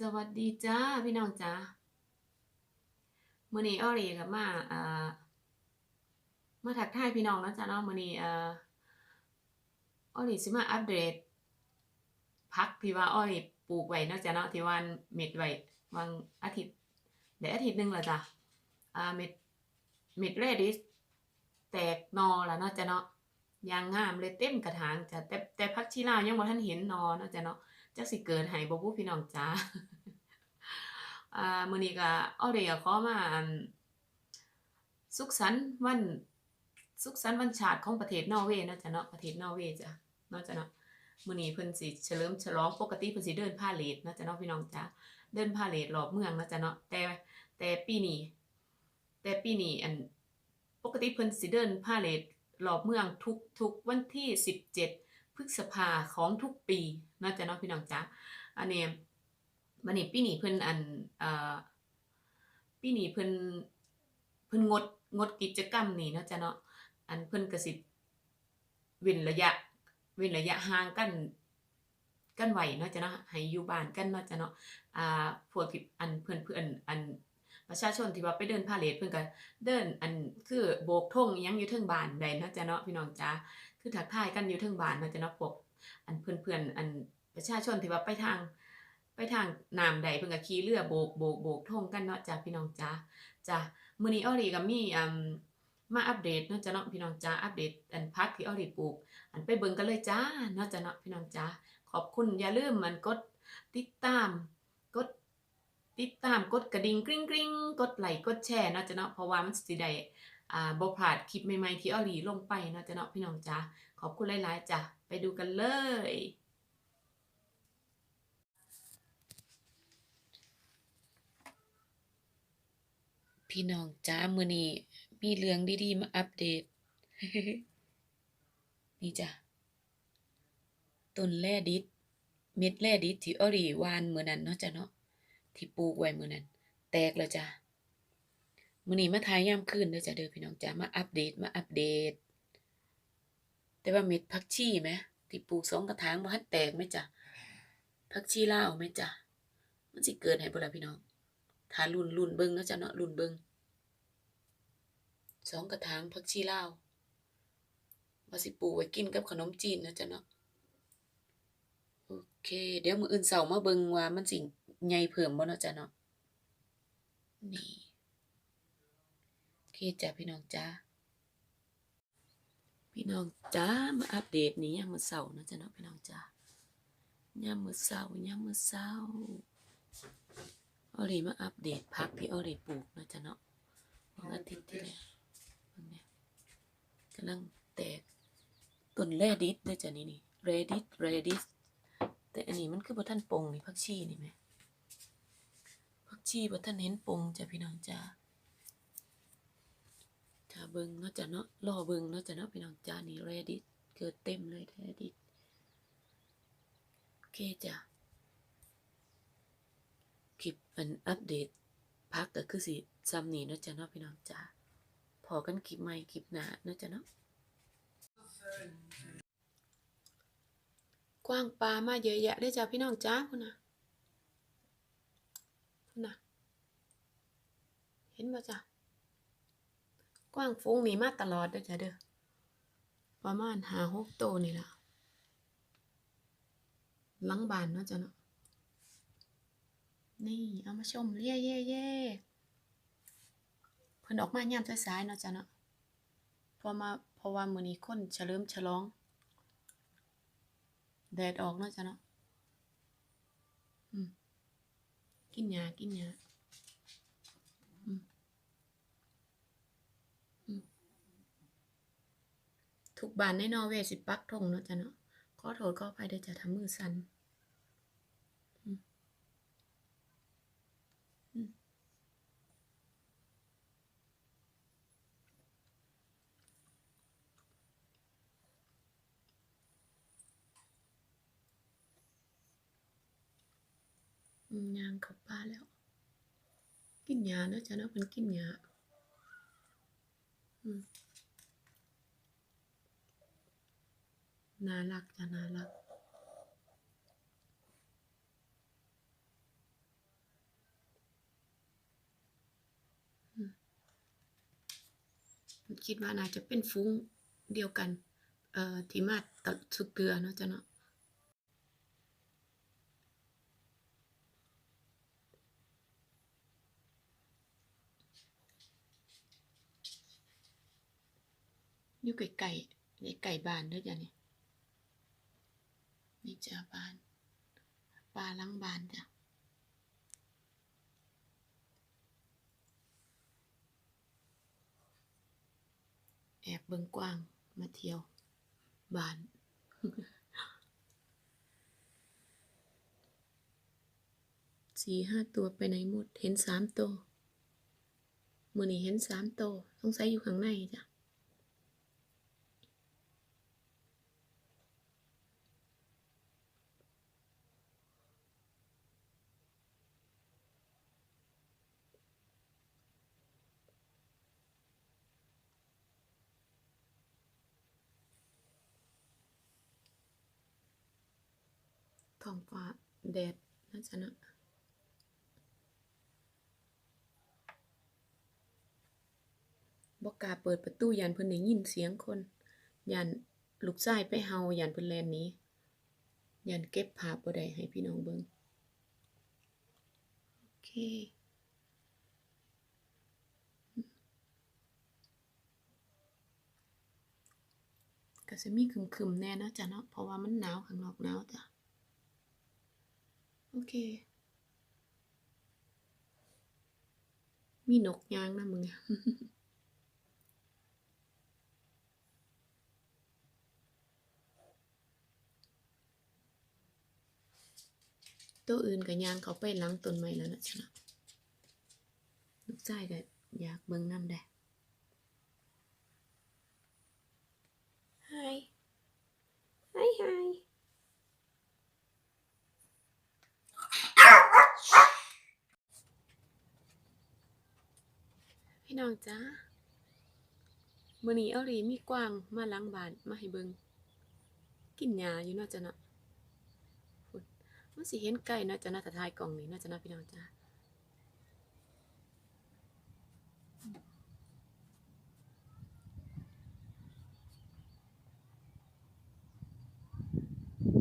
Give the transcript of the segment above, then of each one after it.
สวัสดีจ้าพี่น้องจ้ามื้อนี้อ้อรีกับมาเอ่อมาทักทายพี่น้องเนาะจ้าเนาะมื้อนี้เอ่ออ้อรีสิมาอัปเดตผักที่ว่าอ้อรีปลูกไว้เนาะจ้าเนาะที่ว่าเม็ดไว้วางอาทิตย์ได้อาทิตย์หนึงแล้วจ้ะอ่าเม็ดเม็ดเรดิสแตกนอแล้วเนาะจ้าเนาะยางงามเลยเต็มกระถางจ้ะแต่แต่ผักชีลาวยังบ่ทันเห็นนอเนาะจ้าเนาะ จักสิเกิดให้บ่ผู้พี่น้องจ้าอ่ามื้อนี้ก็อ้อได้ขอมาสุขสันต์วันสุขสันต์วันชาติของประเทศนอร์เวย์นาะจ้ะเนาะประเทศนอร์เวย์จ้ะเนาะจ้ะเนาะมื้อนี้เพิ่นสิเฉลิมฉลองปกติเพิ่นสิเดินพาเหรดเนาะจ้ะเนาะพี่น้องจ้าเดินพาเหรดรอบเมืองนาะจ้ะเนาะแต่แต่ปีนี้แต่ปีนี้อันปกติเพิ่นสิเดินพาเหรดรอบเมืองทุกทุกวันที่17 พฤษภาของทุกปีเนาจะเนาะพี่น้องจ้าอันนี้บัดนี้ปีนี้เพิ่นอันเอ่อปีนี้เพิ่นเพิ่นงดงดกิจกรรมนี่เนาะจ้ะเนาะอันเพิ่นก็สิเว้นระยะเว้นระยะห่างกันกันไว้เนาะจ้ะเนาะให้อยู่บ้านกันเนาะจ้ะเนาะอ่าพวกที่อันเพิ่อนเพิ่อนอันประชาชนที่ว่าไปเดินพาเหรดเพิ่นก็เดินอันคือโบกธงยังอยู่เทิงบ้านได้เนาะจ้ะเนาะพี่น้องจ้า คือทักทายกันอยู่เทิงบ้านเนาะจ้ะเนาะพวกอันเพื่อนๆอันประชาชนที่ว่าไปทาง ไปทางน้ำใดเพิ่นก็ขี่เรือโบกโบกโบกธงกันเนาะจ้ะพี่น้องจ้าจ้ะมื้อนี้ออรีก็มีอืมมาอัปเดตเนาะจ้ะเนาะพี่น้องจ้าอัปเดตอันพักที่ออรีปลูก อันไปเบิ่งกันเลยจ้าเนาะจ้ะเนาะพี่น้องจ้าขอบคุณอย่าลืมมันกดติดตามกดติดตามกดกระดิ่งกริ๊งกริ๊งกดไลค์กดแชร์เนาะจ้ะเนาะเพราะว่ามันสิได้ อ่าบ่พลาดคลิปใหม่ๆที่ออรีลงไปเนาะจ้ะเนาะพี่น้องจ้าขอบคุณหลายๆจ้ะไปดูกันเลยพี่น้องจ้ามือนี้มีเรื่องดีๆ มาอัปเดต นี่จ้ะต้นแร่ดิดเม็ดแร่ดิดที่อรีวานมื้อนั้นเนาะจ้ะเนาะที่ปลูกไว้มื้อนั้น แตกแล้วจ้ะ มื้อนี้มาถ่ายยามคืนเด้อจ้ะเด้อพี่น้องจ้ามาอัปเดตมาอัปเดต แต่ว่าเม็ดผักชีไหมที่ปลูกสองกระถางบ่ทันแตกไหมจ้ะผักชีลาวไหมจ้ะมันสิเกิดให้บ่ล่ะพี่น้องถ้ารุ่นรุ่นเบิ่งเนาะจ้ะเนาะรุ่นเบิ่งสองกระถางผักชีลาวว่าสิปลูกไว้กินกับขนมจีนเนาะจ้ะเนาะโอเค เดี๋ยวมื้ออื่นเช้ามาเบิ่งว่ามันสิใหญ่เพิ่มบ่เนาะจ้ะเนาะนี่ จ้ะพี่น้องจ้าพี่น้องจ้ามาอัปเดตนี้ยามมื้อเช้านะจ๊ะเนาะพี่น้องจ้ายามมื้อเช้ายามมื้อเช้าออรีมาอัปเดตผักที่ออรีปลูกนะจ๊ะเนาะวันอาทิตย์ที่แล้วเบิ่งเนี่ยกำลังแตกต้นแรดิสนะจ๊ะนี่นี่เรดิสเรดิสแต่อันนี้มันคือบ่ทันปงนี่ผักชีนี่แหมผักชีบ่ทันเห็นปงจ้ะพี่น้องจ้า ถ้าเบิงเนาะจ้ะเนาะรอเบิงเนาะจ้ะเนาะพี่น้องจ้านี่ Reddit เกิดเต็มเลย Reddit โอเคจ้ะคลิปอันอัปเดตพักก็คือสิซ้ำนี่เนาะจ้ะเนาะพี่น้องจ้าพอกันคลิปใหม่คลิปหน้าเนาะจ้ะเนาะกว้างปลามาเยอะแยะเลยจ้ะพี่น้องจ้าพุ่นนะพุ่นนะเห็นบ่จ้ะ กว้างฟุ้งนี่มาตลอดเด้อจ้ะเด้อประมาณหาหกโตวนี่ล่ะหลังบานเนาะจ้ะเนาะนี่เอามาชมเย่เย่เย่เพิ่นออกมายามสายๆเนาะจ้ะเนาะพอมาเพราะว่ามื้อนี้คนเฉลิมฉลอง แดดออกเนาะจ้ะเนาะอืมกินหญ้ากินหญ้า ทุกบ้านในนอร์เวย์สิปักธงเนาะจ้ะเนาะขอโทษขออภัยเด้อจ้ะทำมือสั่นอืมอืมอืมย่างเข้าป่าแล้ว กินหญ้าเนาะจ้ะเนาะมันกินหญ้าอืม น่ารักจะน่ารัก คิดว่าน่าจะเป็นฟุ้งเดียวกัน เอ่อที่มาตัดสุเกลือเนาะจ้ะเนาะอยู่ไก่ไก่ไก่บานด้วยจ้ะเนี่ย นี่จ้ะบ้านปลาหลังบ้านจ้ะแอบเบิงกว้างมาเที่ยวบ้าน สี่ห้าตัวไปไหนหมด เห็นสามตัว มือนี้เห็นสามตัวสงสัยอยู่ข้างในจ้ะ ท้องฟ้าแดดนะจ๊ะนะบอกกาเปิดประตูยันเพิ่นได้ยินเสียงคนยันลูกชายไปเฮายันเพิ่นแลนนี้ยันเก็บภาพบ่ได้ให้พี่น้องเบิ่งโอเคก็จะมีคึมๆแน่นะจ๊ะเนาะเพราะว่ามันหนาวข้างนอกหนาวจ้ะ โอเคมีนกยางนะมึง ตัวอื่นก็ยางเขาไปหล้างต้นไม้แล้วนะจ๊ะเนาะลูกชายก็อยากเบิ่งนำได้ Hi พี่น้องจ้ามื้อนี้เอรีมีกวางมาล้างบานมาให้เบิงกินหญ้าอยู่นาะจ้ะเนาะพุ่นมันสิเห็นไก่นาะจ้ะนาะถ้าถ่ายกล่องนี้นาะจ้ะเนาะพี่น้องจ้า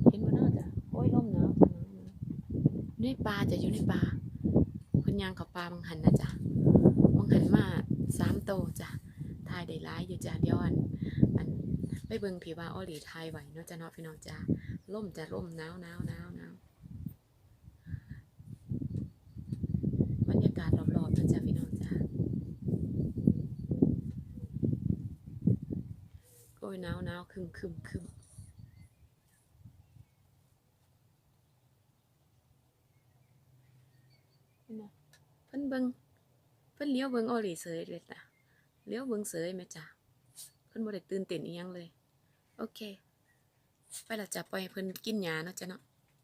เห็นบ่เนาจ้ะโอ้ยลมหนาวจ้ะหนาวหนาวอยู่ในป่าจะอยู่ในป่าเพิ่นยางเขาป่าบางหันนะจ้ะมองหันมา สามโตจ้ะทายได้ร้ายอยู่จ้ะเดี๋ยวอันอันไปเบิ่งที่ว่าออหลีทายไหวเนาะจ้ะเนาะพี่น้องจ้ะล่มจะร่มหนาวหนาวหนาวหนาวบรรยากาศรอบๆนะจ้ะพี่น้องจ้ะโอ้ยหนาวหนาวคึมคึมคึมเห็นบ่เพิ่นเบิ่ง พิ่นเลี้ยวเบิ้งโอหลีเสยเลยจ้ะเลี้ยวเบิ้งเสยแม่จ้ะเพิ่นบ่ได้ตื่นเต้นอีหยังเลย โอเค ไปละจ้ะปล่อยให้เพิ่นกินยาเนาะจ้ะเนาะ